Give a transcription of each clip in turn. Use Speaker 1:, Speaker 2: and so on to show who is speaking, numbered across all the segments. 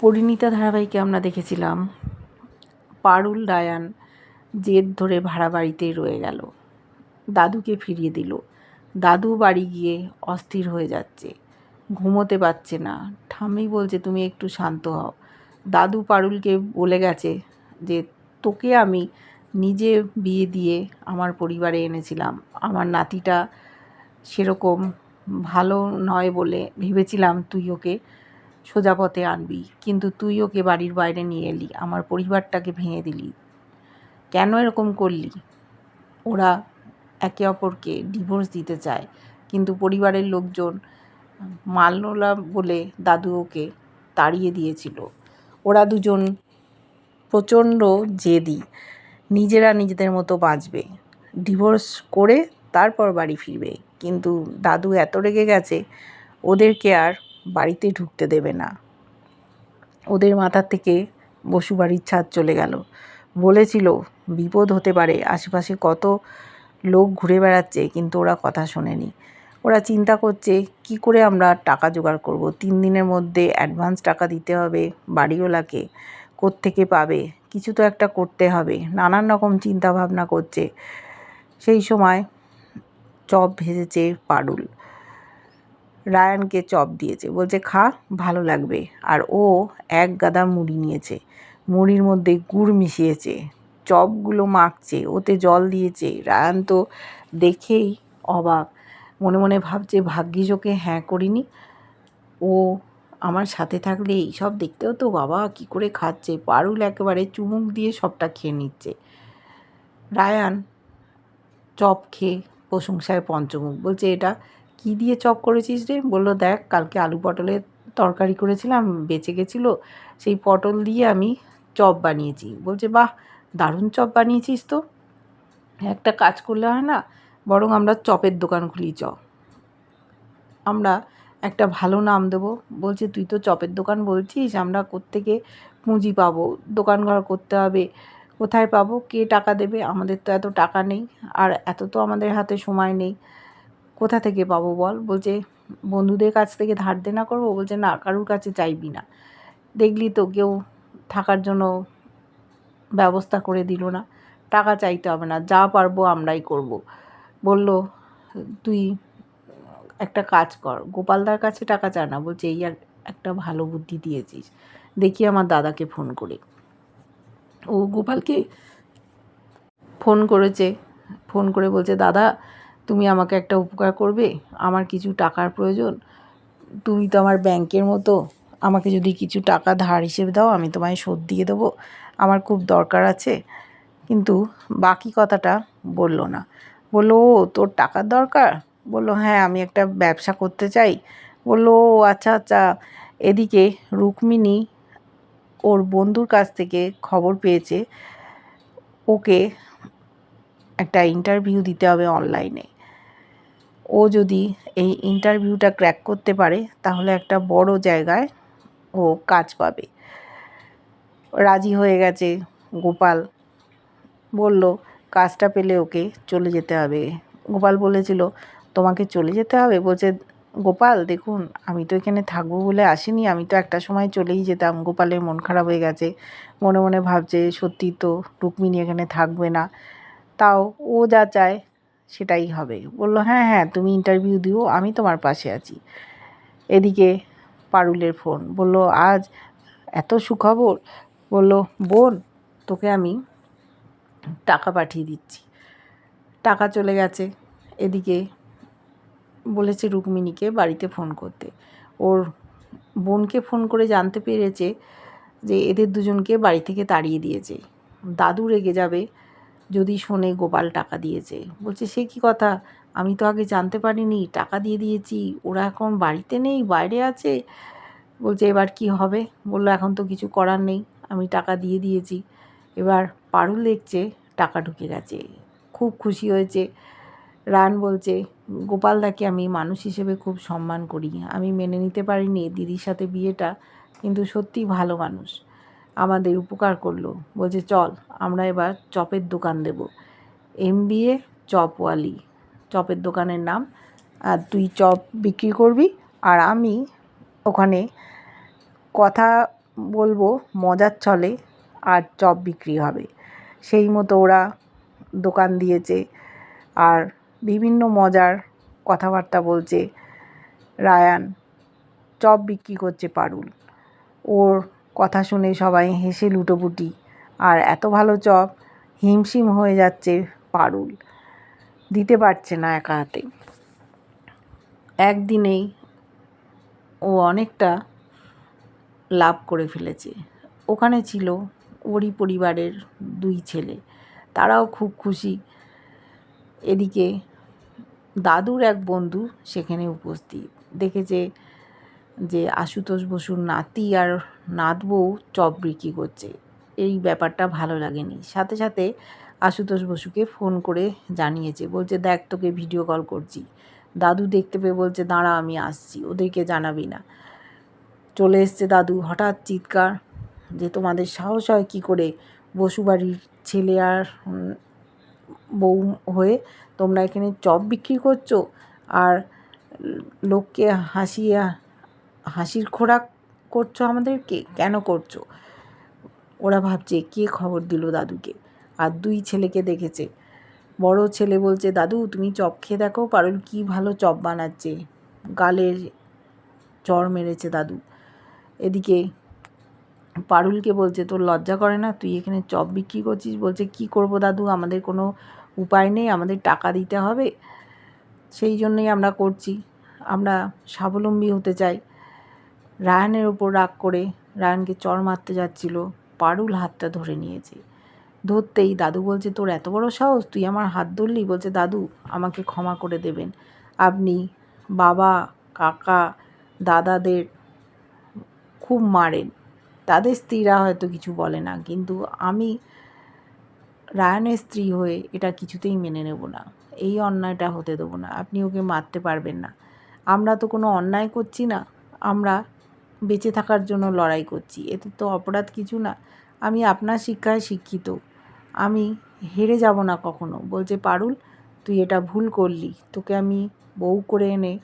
Speaker 1: পরিণীতা ধারাবাহিকে আমরা দেখেছিলাম। পারুল ডায়ান জেদ ধরে ভাড়া বাড়িতেই রয়ে গেল। দাদুকে ফিরিয়ে দিল। দাদু বাড়ি গিয়ে অস্থির হয়ে যাচ্ছে। ঘুমোতে পারছে না। ঠাম্মি বলছে, তুমি একটু শান্ত হও। দাদু পারুলকে বলে গেছে যে, তোকে আমি নিজে বিয়ে দিয়ে আমার পরিবারে এনেছিলাম। আমার নাতিটা সেরকম ভালো নয় বলে ভেবেছিলাম তুই ওকে সোজা পথে আনবি, কিন্তু তুই ওকে বাড়ির বাইরে নিয়ে এলি, আমার পরিবারটাকে ভেঙে দিলি। কেন এরকম করলি? ওরা একে অপরকে ডিভোর্স দিতে চায়, কিন্তু পরিবারের লোকজন মালনোলা বলে দাদু ওকে তাড়িয়ে দিয়েছিল। ওরা দুজন প্রচণ্ড জেদি, নিজেরা নিজেদের মতো বাঁচবে। ডিভোর্স করে তারপর বাড়ি ফিরবে, কিন্তু দাদু এত রেগে গেছে, ওদেরকে আর বাড়িতে ঢুকতে দেবে না। ওদের মাথার থেকে বসুবাড়ির ছাদ চলে গেল। বলেছিল, বিপদ হতে পারে, আশেপাশে কত লোক ঘুরে বেড়াচ্ছে, কিন্তু ওরা কথা শোনেনি। ওরা চিন্তা করছে, কি করে আমরা টাকা জোগাড় করব? তিন দিনের মধ্যে অ্যাডভান্স টাকা দিতে হবে বাড়িওয়ালাকে, কোত্থেকে পাবে? কিছু তো একটা করতে হবে। নানান রকম চিন্তা ভাবনা করছে। সেই সময় চপ ভেজেছে পারুল। রায়ানকে চপ দিয়েছে। বলছে, খা, ভালো লাগবে। আর ও এক গাদা মুড়ি নিয়েছে। মুড়ির মধ্যে গুড় মিশিয়েছে। চপগুলো মাখছে, ওতে জল দিয়েছে। রায়ান তো দেখেই অবাক। মনে মনে ভাবছে, ভাগ্যিস ওকে হ্যাঁ করিনি। ও আমার সাথে থাকলে এইসব দেখতেও তো বাবা, কি করে খাচ্ছে? পারুল একেবারে চুমুক দিয়ে সবটা খেয়ে নিচ্ছে। রায়ান চপ খেয়ে প্রশংসায় পঞ্চমুখ। বলছে, এটা কি দিয়ে চপ করেছিস রে? বলল, দেখ, কালকে আলু পটলের তরকারি করেছিলাম, বেঁচে গেছিল। সেই পটল দিয়ে আমি চপ বানিয়েছি। বলছে, বাহ, দারুণ চপ বানিয়েছিস তো। একটা কাজ করলে হয় না, বরং আমরা চপের দোকান খুলি চ। আমরা একটা ভালো নাম দেবো। বলছে, তুই তো চপের দোকান বলছিস, আমরা কোত্থেকে পুঁজি পাবো? দোকান ঘর করতে হবে, কোথায় পাবো? কে টাকা দেবে? আমাদের তো এত টাকা নেই, আর এত তো আমাদের হাতে সময় নেই। কোথা থেকে পাবো বল? বলছে, বন্ধুদের কাছ থেকে ধার দেনা করব? বলছে, না, কারুর কাছে চাইবি না। দেখলি তো কেউ থাকার জন্য ব্যবস্থা করে দিল না। টাকা চাইতে হবে না, যা পারব আমরাই করব। বলল, তুই একটা কাজ কর গোপালদার কাছে টাকা চা না। বলছে, এই একটা ভালো বুদ্ধি দিয়েছিস। দেখি আমার দাদাকে ফোন করে। ও গোপালকে ফোন করেছে, ফোন করে বলছে, দাদা তুমি আমাকে একটা উপকার করবে? আমার কিছু টাকার প্রয়োজন। তুমি তো আমার ব্যাংকের মতো। আমাকে যদি কিছু টাকা ধার হিসেবে দাও, আমি তোমায় শোধ দিয়ে দেবো। আমার খুব দরকার আছে। কিন্তু বাকি কথাটা বলল না। বলল, ও, তোর টাকার দরকার? বলল হ্যাঁ আমি একটা ব্যবসা করতে চাই। বলল, ও আচ্ছা আচ্ছা। এদিকে রুক্মিণী ওর বন্ধুর কাছ থেকে খবর পেয়েছে। ওকে একটা ইন্টারভিউ দিতে হবে অনলাইনে ও যদি এই ইন্টারভিউটা ক্র্যাক করতে পারে, তাহলে একটা বড় জায়গায় ও কাজ পাবে। রাজি হয়ে গেছে গোপাল। বলল, কাজটা পেলে ওকে চলে যেতে হবে। গোপাল বলেছিল, তোমাকে চলে যেতে হবে? বলছে, গোপাল, দেখুন, আমি তো এখানে থাকব বলে আসিনি। আমি তো একটা সময় চলেই যেতাম। গোপালের মন খারাপ হয়ে গেছে। মনে মনে ভাবছে সত্যি তো রুক্মিণী এখানে থাকবে না। তাও ও যা চায় সেটাই হবে। বলল হ্যাঁ হ্যাঁ তুমি ইন্টারভিউ দিও, আমি তোমার পাশে আছি। এদিকে পারুলের ফোন বলল, আজ এত সুখবর? বলল, বোন, তোকে আমি টাকা পাঠিয়ে দিচ্ছি। টাকা চলে গেছে। এদিকে বলেছে রুক্মিণীকে বাড়িতে ফোন করতে। ওর বোনকে ফোন করে জানতে পেরেছে যে, এদের দুজনকে বাড়ি থেকে তাড়িয়ে দিয়েছে। দাদু রেগে যাবে। যদি শোনে গোপাল টাকা দিয়েছে। বলছে, সে কি কথা? আমি তো আগে জানতে পারিনি, টাকা দিয়ে দিয়েছি, ওরা এখন বাড়িতে নেই, বাইরে আছে? বলছে, এবার কি হবে? বলল, এখন তো কিছু করার নেই, আমি টাকা দিয়ে দিয়েছি। এবার পারুল দেখছে, টাকা ঢুকে গেছে, খুব খুশি হয়েছে। রান বলছে গোপালদাকে আমি মানুষ হিসেবে খুব সম্মান করি, আমি মেনে নিতে পারিনি দিদির সাথে বিয়েটা, কিন্তু সত্যি ভালো মানুষ। আমাদের উপকার করল। বলছে, চল, আমরা এবার চপের দোকান দেব। M BA চপওয়ালি। চপের দোকানের নাম আর তুই চপ বিক্রি করবি আর আমি ওখানে কথা বলব, মজার ছলে, আর চপ বিক্রি হবে। সেই মতো ওরা দোকান দিয়েছে আর বিভিন্ন মজার কথাবার্তা বলছে। রায়ান, চপ বিক্রি করছে পারুল। ওর কথা শুনে সবাই হেসে লুটোপুটি। আর এত ভালো চপ হিমশিম হয়ে যাচ্ছে পারুল। দিতে পারছে না একা হাতে। একদিনেই ও অনেকটা লাভ করে ফেলেছে। ওখানে ছিল ওরই পরিবারের দুই ছেলে। তারাও খুব খুশি। এদিকে দাদুর এক বন্ধু সেখানে উপস্থিত। দেখেছে যে আশুতোষ বসুর নাতি আর নাত বউ চপ বিক্রি করছে। এই ব্যাপারটা ভালো লাগেনি। সাথে সাথে আশুতোষ বসুকে ফোন করে জানিয়েছে, বলছে, দেখ, তোকে ভিডিও কল করছি। দাদু দেখতে পেয়ে বলছে, দাঁড়া, আমি আসছি। ওদেরকে জানাবি না। চলে এসছে দাদু। হঠাৎ চিৎকার যে, তোমাদের সাহস হয় কী করে? বসুবাড়ির ছেলে আর বউ হয়ে তোমরা এখানে চপ বিক্রি করছ? আর লোককে হাসিয়ে হাসির খোরাক করছ আমাদেরকে? কেন করছ? ওরা ভাবছে, কে খবর দিল দাদুকে? আর দুই ছেলেকে দেখেছে। বড় ছেলে বলছে, দাদু, তুমি চপ খেয়ে দেখো, পারুল কী ভালো চপ বানাচ্ছে। গালের চর মেরেছে দাদু। এদিকে পারুলকে বলছে, তোর লজ্জা করে না? তুই এখানে চপ বিক্রি করছিস? বলছে, কি করব দাদু? আমাদের কোনো উপায় নেই, আমাদের টাকা দিতে হবে। সেই জন্যই আমরা করছি। আমরা স্বাবলম্বী হতে চাই। রায়ানের ওপর রাগ করে রায়ানকে চর মারতে যাচ্ছিল, পারুল হাতটা ধরে নিয়েছে। ধরতেই দাদু বলছে, তোর এত বড় সাহস? তুই আমার হাত ধরলি? বলছে, দাদু, আমাকে ক্ষমা করে দেবেন। আপনি বাবা, কাকা, দাদাদের খুব মারেন। তাদের স্ত্রীরা হয়তো কিছু বলে না, কিন্তু আমি রায়ানের স্ত্রী হয়ে এটা কিছুতেই মেনে নেব না। এই অন্যায়টা হতে দেবো না। আপনি ওকে মারতে পারবেন না। আমরা তো কোনো অন্যায় করছি না। আমরা বেঁচে থাকার জন্য লড়াই করছি। এতে তো অপরাধ কিছু না। আমি আপনার শিক্ষায় শিক্ষিত। আমি হেরে যাব না কখনো। বলছে, পারুল, তুই এটা ভুল করলি। তোকে আমি বউ করে এনে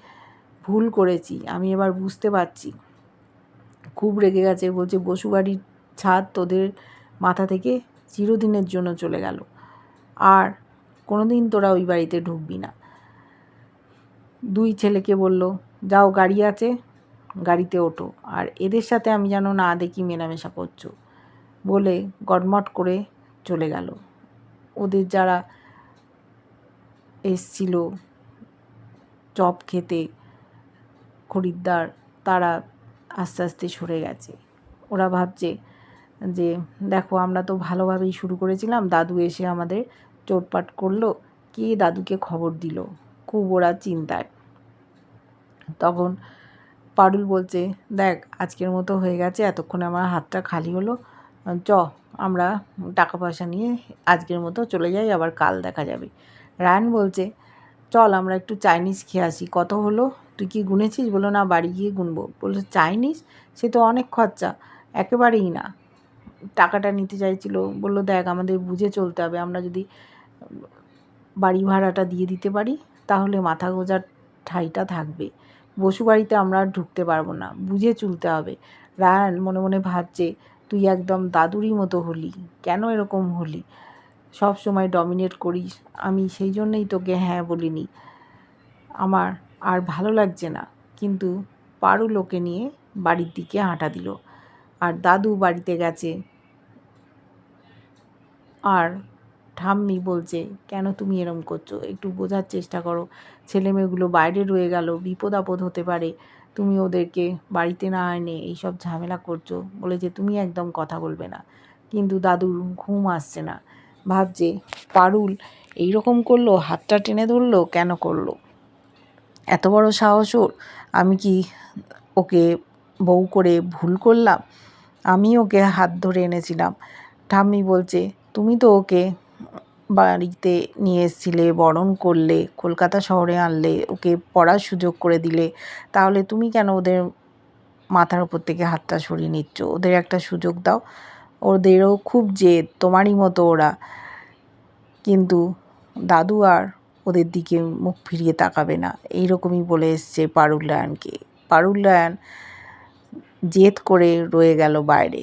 Speaker 1: ভুল করেছি। আমি এবার বুঝতে পারছি। খুব রেগে গেছে। বলছে বসুবাড়ির ছাদ তোদের মাথা থেকে চিরদিনের জন্য চলে গেল। আর কোনো দিন তোরা ওই বাড়িতে ঢুকবি না। দুই ছেলেকে বলল, যাও, গাড়ি আছে? গাড়িতে ওঠো, আর এদের সাথে আমি যেন না দেখি মেলামেশা করছ। বলে গটমট করে চলে গেল। ওদের যারা এসছিল চপ খেতে খরিদ্দার, তারা আস্তে আস্তে সরে গেছে। ওরা ভাবছে যে, দেখো, আমরা তো ভালোভাবেই শুরু করেছিলাম। দাদু এসে আমাদের চোটপাট করল। কে দাদুকে খবর দিল? খুব ওরা চিন্তায়। তখন পারুল বলছে, দেখ, আজকের মতো হয়ে গেছে, এতক্ষণে আমার হাতটা খালি হলো। চ, আমরা টাকা পয়সা নিয়ে আজকের মতো চলে যাই, আবার কাল দেখা যাবে। রায়ন বলছে, চল, আমরা একটু চাইনিজ খেয়ে আসি। কত হলো? তুই কি গুনেছিস? বলো না, বাড়ি গিয়ে গুনবো। বলল, চাইনিজ? সে তো অনেক খরচা, একেবারেই না। টাকাটা নিতে চাইছিল। বলল, দেখ, আমাদের বুঝে চলতে হবে। আমরা যদি বাড়ি ভাড়াটা দিয়ে দিতে পারি, তাহলে মাথা গোজার ঠাইটা থাকবে। বসু বাড়িতে আমরা ঢুকতে পারব না, বুঝে চলতে হবে। রায়ান মনে মনে ভাবছে, তুই একদম দাদুরই মতো হলি, কেন এরকম হলি? সব সময় ডমিনেট করিস, আমি সেই জন্যই তোকে হ্যাঁ বলিনি। আমার আর ভালো লাগছে না। কিন্তু পারু লোকে নিয়ে বাড়ির দিকে হাঁটা দিল। আর দাদু বাড়িতে গেছে। আর ঠাম্মি বলছে, কেন তুমি এরম করছ? একটু বোঝার চেষ্টা করো। ছেলে মেয়েগুলো বাইরে রয়ে গেল, বিপদ আপদ হতে পারে। তুমি ওদেরকে বাড়িতে না এনে এইসব ঝামেলা করছ বলে যে তুমি একদম কথা বলবে না। কিন্তু দাদুর ঘুম আসছে না। ভাবছে, পারুল, এইরকম করল, হাতটা টেনে ধরলো, কেন করল? এত বড় সাহস ওর? আমি কি ওকে বউ করে ভুল করলাম? আমি ওকে হাত ধরে এনেছিলাম। ঠাম্মি বলছে, তুমি তো ওকে বাড়িতে নিয়ে এসছিলে, বরণ করলে, কলকাতা শহরে আনলে, ওকে পড়ার সুযোগ করে দিলে, তাহলে তুমি কেন ওদের মাথার ওপর থেকে হাতটা সরিয়ে নিচ্ছ? ওদের একটা সুযোগ দাও। ওদেরও খুব জেদ, তোমারই মতো ওরা। কিন্তু দাদু আর ওদের দিকে মুখ ফিরিয়ে তাকাবে না। এইরকমই বলে এসছে পারুল রায়ানকে। পারুল রায়ান জেদ করে রয়ে গেল বাইরে।